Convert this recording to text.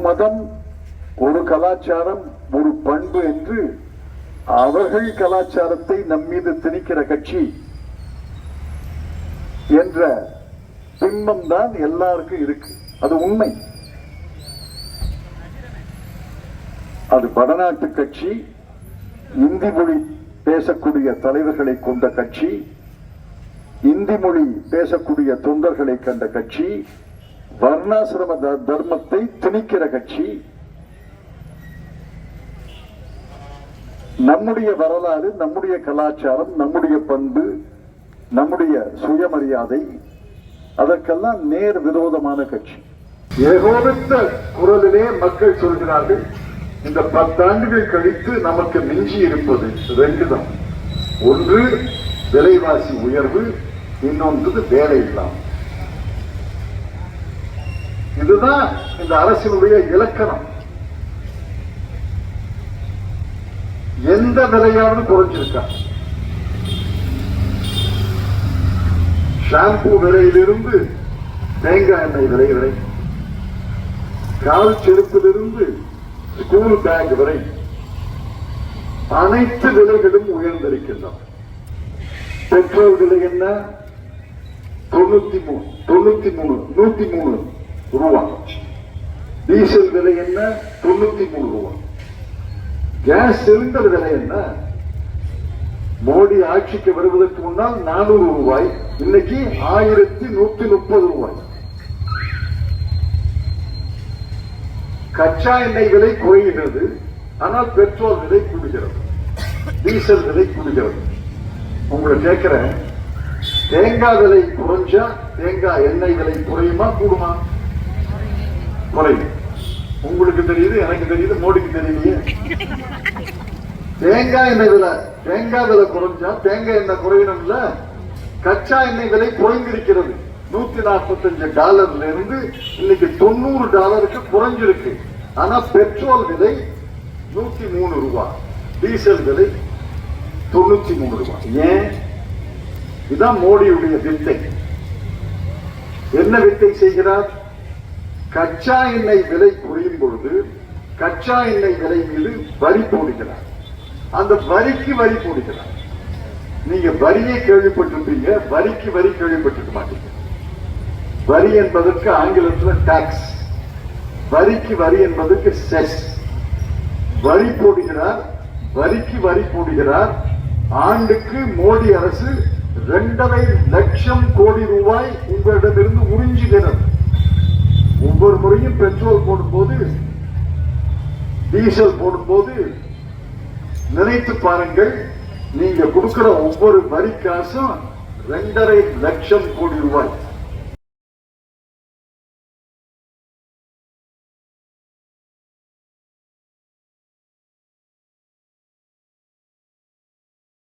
மதம் ஒரு கலாச்சாரம் ஒரு பண்பு என்று அவர்கள் கலாச்சாரத்தை நம்மீது திணிக்கிற கட்சி என்ற பிம்பம் தான் எல்லாருக்கும் இருக்கு. அது உண்மை. அது வடநாட்டு கட்சி இந்தி மொழி பேசக்கூடிய தலைவர்களை கொண்ட கட்சி இந்தி மொழி பேசக்கூடிய தொண்டர்களை கண்ட கட்சி வர்ணாசிரம த- தர்மத்தை திணிக்கிற கட்சி நம்முடைய வரலாறு நம்முடைய கலாச்சாரம் நம்முடைய பண்பு நம்முடைய சுயமரியாதை அதற்கெல்லாம் நேர் விரோதமான கட்சி. ஏகோபித்த குரலிலே மக்கள் சொல்கிறார்கள் இந்த பத்தாண்டுகள் கழித்து நமக்கு மிஞ்சி இருப்பது ரெண்டு தான் ஒன்று விலைவாசி உயர்வு இன்னொன்று வேலை இல்லாமல் இதுதான் இந்த அரசினுடைய இலக்கணம். எந்த விலையாவது குறைஞ்சிருக்கா? ஷாம்பு விலையிலிருந்து தேங்காய் எண்ணெய் விலை வரை கால் செருப்பிலிருந்து ஸ்கூல் பேக் வரை அனைத்து விலைகளும் உயர்ந்திருக்கின்றன. பெட்ரோல் விலை என்ன? தொண்ணூத்தி மூணு தொண்ணூத்தி மூணு நூத்தி மூணு. ரூபா டீசல் விலை என்ன? தொண்ணூத்தி மூணு ரூபா கேஸ் சிலிண்டர் விலை என்ன? மோடி ஆட்சிக்கு வருவதற்கு முன்னால் நானூறு ரூபாய் இன்னைக்கு ஆயிரத்தி நூத்தி முப்பது ரூபாய். கச்சா எண்ணெய் விலை குறைகிறது ஆனால் பெட்ரோல் விலை கூடுகிறது. டீசல் விலை கூடுகிறது. உங்களை கேட்கிறேன் தேங்காய் விலை குறைஞ்சா தேங்காய் எண்ணெய் விலை குறையுமா கூடுமா? குறையும் உங்களுக்கு தெரியுது எனக்கு தெரியுது மோடிக்கு தெரியலையே. தேங்காய் எண்ணெய் விலை தேங்காய் விலை குறைஞ்சா தேங்காய் எண்ணெய் குறையணும்ல. கச்சா எண்ணெய் விலை குறைந்திருக்கிறது. நூத்தி நாற்பத்தஞ்சு டாலர்ல இருந்து இன்னைக்கு தொண்ணூறு டாலருக்கு குறைஞ்சிருக்கு. ஆனா பெட்ரோல் விலை நூத்தி மூணு ரூபாய் டீசல் விலை தொண்ணூத்தி மூணு ரூபாய் ஏன்? இதான் மோடியுடைய வித்தை. என்ன வித்தை செய்கிறார்? கச்சா எண்ணெய் விலை குறையும் பொழுது கச்சா எண்ணெய் விலை மீது வரி போடுகிறார். அந்த வரிக்கு வரி போடுகிறார். நீங்க வரியை கேள்விப்பட்டிருப்பீங்க வரிக்கு வரி கேள்விப்பட்டிருக்க மாட்டீங்க. வரி என்பதற்கு ஆங்கிலத்தில் டாக்ஸ் வரிக்கு வரி என்பதற்கு செஸ் வரி போடுகிறார் வரிக்கு வரி போடுகிறார். ஆண்டுக்கு மோடி அரசு இரண்டரை லட்சம் கோடி ரூபாய் உங்களிடமிருந்து உறிஞ்சுகிறது. ஒவ்வொரு முறையும் பெட்ரோல் போடும்போது டீசல் போடும்போது நினைத்து பாருங்கள் நீங்க கொடுக்கிற ஒவ்வொரு வரி காசும் ரெண்டரை லட்சம் கோடி ரூபாய்.